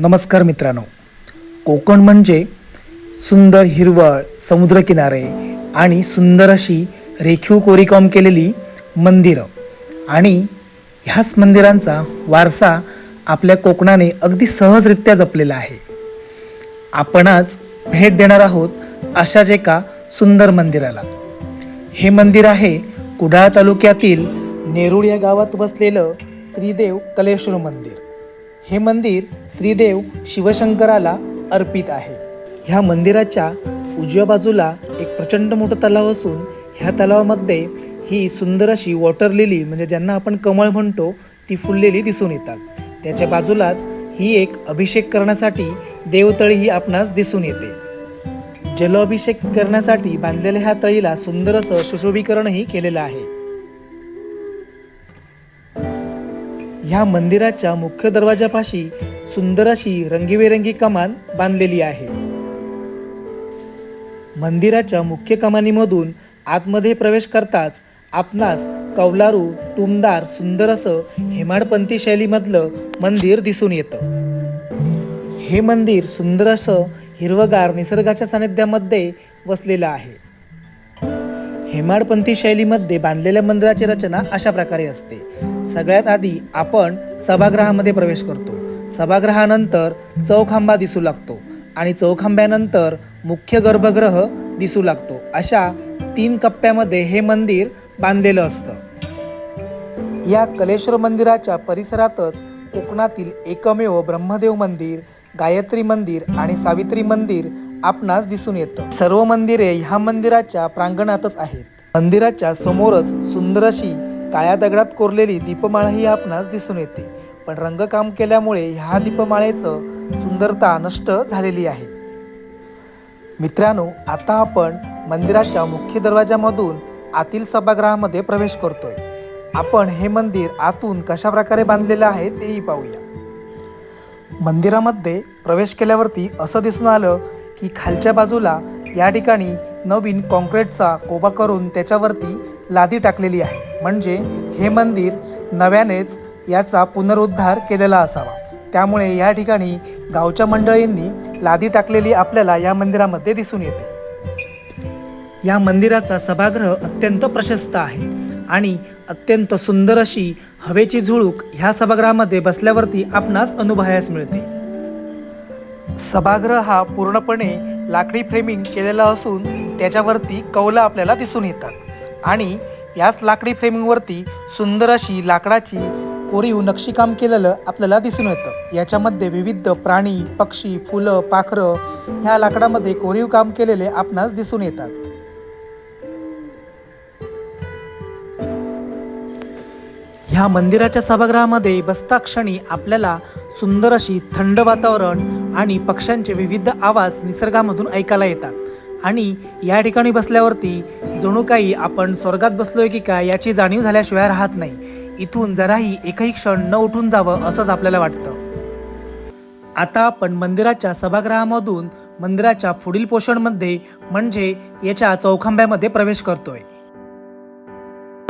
नमस्कार मित्रांनो. कोकण म्हणजे सुंदर हिरवळ समुद्रकिनारे आणि सुंदर अशी रेखीव कोरीकाम केलेली मंदिरं. आणि ह्याच मंदिरांचा वारसा आपल्या कोकणाने अगदी सहजरित्या जपलेला आहे. आपण आज भेट देणार आहोत अशाच एका सुंदर मंदिराला. हे मंदिर आहे कुडाळ तालुक्यातील नेरुळ या गावात बसलेलं श्रीदेव कलेश्वर मंदिर. हे मंदिर श्रीदेव शिवशंकराला अर्पित आहे. ह्या मंदिराच्या उजव्या बाजूला एक प्रचंड मोठं तलाव असून ह्या तलावामध्ये ही सुंदर अशी वॉटर लिली म्हणजे ज्यांना आपण कमळ म्हणतो ती फुललेली दिसून येतात. त्याच्या बाजूलाच ही एक अभिषेक करण्यासाठी देवतळी ही आपणास दिसून येते. जलाभिषेक करण्यासाठी बांधलेल्या ह्या तळीला सुंदर असं सुशोभीकरणही केलेलं आहे. ह्या मंदिराच्या मुख्य दरवाजापाशी सुंदर अशी रंगीबेरंगी कमान बांधलेली आहे. मंदिराच्या मुख्य कमानीमधून आतमध्ये प्रवेश करताच आपणास कौलारू टुमदार सुंदर असं हेमाडपंथी शैलीमधलं मंदिर दिसून येतं. हे मंदिर सुंदर असं हिरवगार निसर्गाच्या सानिध्यामध्ये वसलेलं आहे. हेमाडपंथी शैलीमध्ये बांधलेल्या मंदिराची रचना अशा प्रकारे असते. सगळ्यात आधी आपण सभागृहामध्ये प्रवेश करतो. सभागृहानंतर चौखांबा दिसू लागतो आणि चौखांब्यानंतर मुख्य गर्भगृह दिसू लागतो. अशा तीन कप्प्यामध्ये हे मंदिर बांधलेलं असतं. या कलेश्वर मंदिराच्या परिसरातच कोकणातील एकमेव ब्रह्मदेव मंदिर गायत्री मंदिर आणि सावित्री मंदिर आपणास दिसून येतं. सर्व मंदिरे ह्या मंदिराच्या प्रांगणातच आहेत. मंदिराच्या समोरच सुंदर अशी काळ्या दगडात कोरलेली दीपमाळाही आपणास दिसून येते. पण रंगकाम केल्यामुळे ह्या दीपमाळेचं सुंदरता नष्ट झालेली आहे. मित्रांनो आता आपण मंदिराच्या मुख्य दरवाजामधून आतील सभागृहामध्ये प्रवेश करतोय. आपण हे मंदिर आतून कशा प्रकारे बांधलेलं आहे तेही पाहूया. मंदिरामध्ये प्रवेश केल्यावरती असं दिसून आलं की खालच्या बाजूला या ठिकाणी नवीन कॉन्क्रीटचा कोबा करून त्याच्यावरती लादी टाकलेली आहे. म्हणजे हे मंदिर नव्यानेच याचा पुनरुद्धार केलेला असावा. त्यामुळे या ठिकाणी गावच्या मंडळींनी लादी टाकलेली आपल्याला या मंदिरामध्ये दिसून येते. या मंदिराचा सभागृह अत्यंत प्रशस्त आहे आणि अत्यंत सुंदर अशी हवेची झुळूक ह्या सभागृहामध्ये बसल्यावरती आपणास अनुभवायास मिळते. सभागृह हा पूर्णपणे लाकडी फ्रेमिंग केलेला असून त्याच्यावरती कौलं आपल्याला दिसून येतात. आणि याच लाकडी फ्रेमिंगवरती सुंदर अशी लाकडाची कोरीव नक्षीकाम केलेलं आपल्याला दिसून येतं. याच्यामध्ये विविध प्राणी पक्षी फुलं पाखरं ह्या लाकडामध्ये कोरीव काम केलेले आपणास दिसून येतात. ह्या मंदिराच्या सभागृहामध्ये बसता क्षणी आपल्याला सुंदर अशी थंड वातावरण आणि पक्ष्यांचे विविध आवाज निसर्गामधून ऐकायला येतात. आणि या ठिकाणी बसल्यावरती जणू काही आपण स्वर्गात बसलोय की काय याची जाणीव झाल्याशिवाय राहत नाही. इथून जराही एकही क्षण न उठून जावं असंच आपल्याला वाटतं. आता आपण मंदिराच्या सभागृहामधून मंदिराच्या पुढील पोषणमध्ये म्हणजे याच्या चौखांब्यामध्ये प्रवेश करतोय.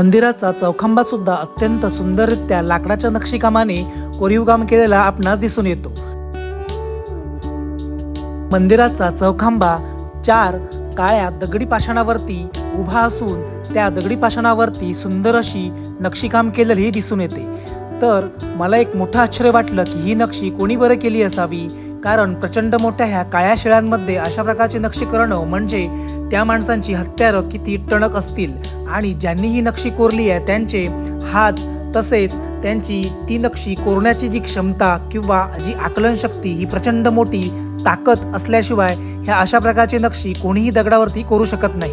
मंदिराचा चौखांबा सुद्धा अत्यंत सुंदररित्या लाकडाच्या नक्षीकामाने कोरीव काम केलेला आपणास दिसून येतो. मंदिराचा चौखांबा चार काळ्या दगडी पाषाणावरती उभा असून त्या दगडी पाषाणावरती सुंदर अशी नक्षीकाम केलेली दिसून येते. तर मला एक मोठं आश्चर्य वाटलं की ही नक्षी कोणी बरं केली असावी? कारण प्रचंड मोठ्या ह्या काळ्या शिळांमध्ये अशा प्रकारची नक्षी करणं म्हणजे त्या माणसांची हत्यारं किती टणक असतील आणि ज्यांनी ही नक्षी कोरली आहे त्यांचे हात तसेच त्यांची ती नक्षी कोरण्याची जी क्षमता किंवा जी आकलनशक्ती ही प्रचंड मोठी ताकद असल्याशिवाय ह्या अशा प्रकारची नक्षी कोणीही दगडावरती करू शकत नाही.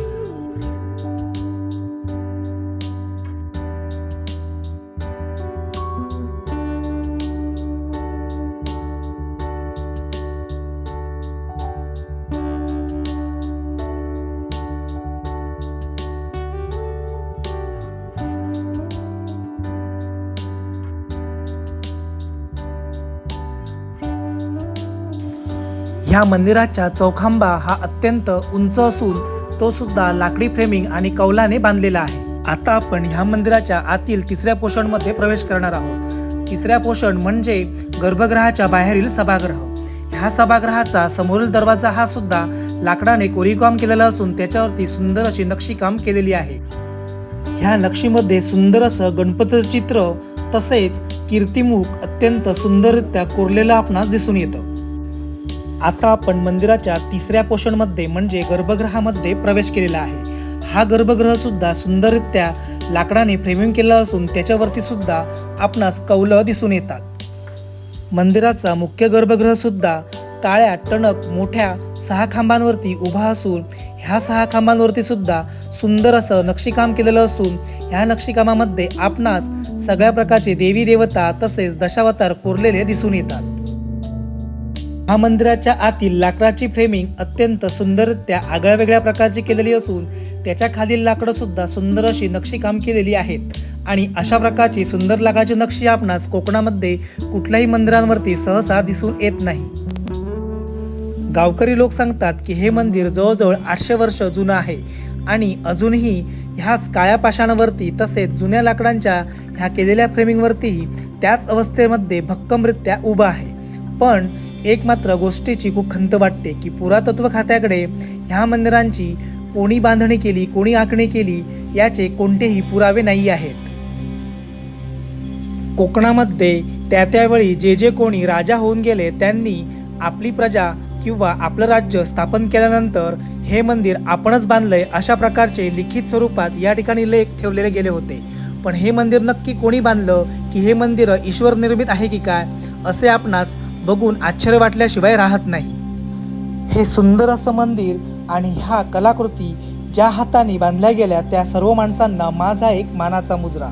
ह्या मंदिराच्या चौखांबा हा अत्यंत उंच असून तो सुद्धा लाकडी फ्रेमिंग आणि कौलाने बांधलेला आहे. आता आपण ह्या मंदिराच्या आतील तिसऱ्या पोषणमध्ये प्रवेश करणार आहोत. तिसऱ्या पोषण म्हणजे गर्भगृहाच्या बाहेरील सभागृह. ह्या सभागृहाचा समोरील दरवाजा हा सुद्धा लाकडाने कोरीकाम केलेला असून त्याच्यावरती सुंदर अशी नक्षीकाम केलेली आहे. ह्या नक्षीमध्ये सुंदर असं गणपतीचं चित्र तसेच कीर्तिमुख अत्यंत सुंदररित्या कोरलेलं आपणास दिसून येतं. आता आपण मंदिराच्या तिसऱ्या पोषणमध्ये म्हणजे गर्भगृहामध्ये प्रवेश केलेला आहे. हा गर्भगृह सुद्धा सुंदररित्या लाकडाने फ्रेमिंग केला असून त्याच्यावरती सुद्धा आपणास कौलं दिसून येतात. मंदिराचा मुख्य गर्भगृह सुद्धा काळ्या टणक मोठ्या सहा खांबांवरती उभा असून ह्या सहा खांबांवरती सुद्धा सुंदर असं नक्षीकाम केलेलं असून ह्या नक्षीकामामध्ये आपणास सगळ्या प्रकारचे देवी देवता तसेच दशावतार कोरलेले दिसून येतात. हा मंदिराच्या आतील लाकडाची फ्रेमिंग अत्यंत सुंदररित्या आगळ्या वेगळ्या प्रकारची केलेली असून त्याच्या खालील लाकडं सुद्धा सुंदर अशी नक्षीकाम केलेली आहेत. आणि अशा प्रकारची सुंदर लाकडाची नक्षी आपणास कोकणामध्ये कुठल्याही मंदिरांवरती सहसा दिसून येत नाही. गावकरी लोक सांगतात की हे मंदिर जवळजवळ आठशे वर्ष जुनं आहे आणि अजूनही ह्याच काळ्या पाषाणावरती तसेच जुन्या लाकडांच्या ह्या केलेल्या फ्रेमिंगवरतीही त्याच अवस्थेमध्ये भक्कमरित्या उभं आहे. पण एक मात्र गोष्टीची खूप खंत वाटते की पुरातत्व खात्याकडे ह्या मंदिरांची कोणी बांधणी केली कोणी आखणी केली याचे कोणतेही पुरावे नाही आहेत. कोकणामध्ये त्या त्यावेळी जे जे कोणी राजा होऊन गेले त्यांनी आपली प्रजा किंवा आपलं राज्य स्थापन केल्यानंतर हे मंदिर आपणच बांधलंय अशा प्रकारचे लिखित स्वरूपात या ठिकाणी लेख ठेवलेले गेले होते. पण हे मंदिर नक्की कोणी बांधलं की हे मंदिर ईश्वर निर्मित आहे की काय असे आपणास बघून आश्चर्य वाटल्याशिवाय राहत नाही. हे सुंदर असं मंदिर आणि ह्या कलाकृती ज्या हाताने बांधल्या गेल्या त्या सर्व माणसांना माझा एक मानाचा मुजरा.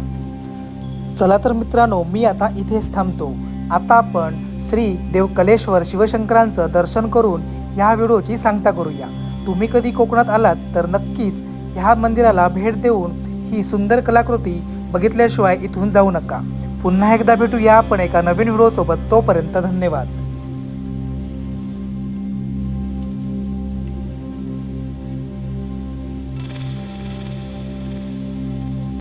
चला तर मित्रांनो मी आता इथेच थांबतो. आता आपण श्री देवकलेश्वर शिवशंकरांचं दर्शन करून ह्या व्हिडिओची सांगता करूया. तुम्ही कधी कोकणात आलात तर नक्कीच ह्या मंदिराला भेट देऊन ही सुंदर कलाकृती बघितल्याशिवाय इथून जाऊ नका. पुन्हा एकदा भेटूया आपण एका नवीन व्हिडिओसोबत. तोपर्यंत धन्यवाद.